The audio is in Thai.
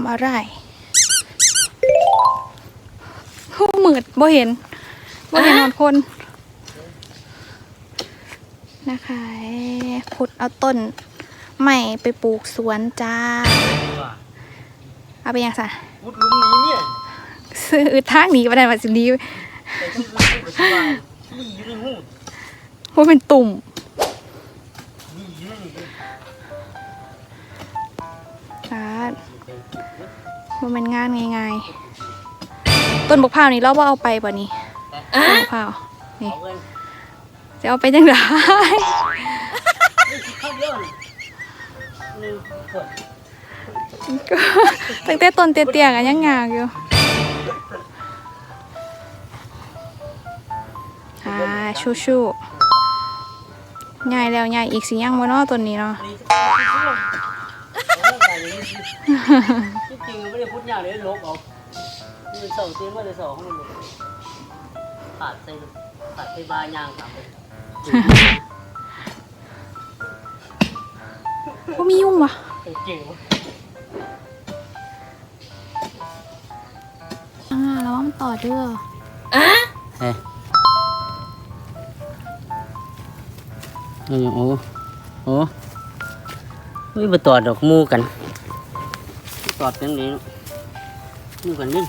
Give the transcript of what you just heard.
ำอะไรโอ้มืดบ่เห็นบ่เห็นนอนคนนะคะขุดเอาต้นใหม่ไปปลูกสวนจ้า เอาไปยังสะพุดลุมนี้เนี่ยซื้อทางหนี้ไปได้มาสิดีแต่ต้องรู้ว่านี่อยู่ในหูว่าเป็นตุ่ม จ้าว่ามันงานง่ายๆต้นบกพร้าวนี่เราว่าเอาไปป่ะนี่ต้นบกพร้าวนี่เอาเงินจะเอาไปจังไดนี่ข้าวเดียวหนึ่งขวดก็ตั้งแต่ต้นเตี้ยๆกันยังงากอยู่อ่าชูชูๆง่ายแล้วง่ายอีกสิยังบ่เนาะต้นนี้เนาะนี่ ที่จริงไม่ได้พูดอย่างเลยลบเอานี่สองเตียงว่าจะสองมันขาดใส่ขาดใส่บายางครับว่ามียุ่งวะเก่งอ่าแล้วว่ามันต่อเด้อเฮ้ยโอ้โหโอ้ไม่มาตอดดอกมูกัน ตอดเป็นนี้นี่กันนี่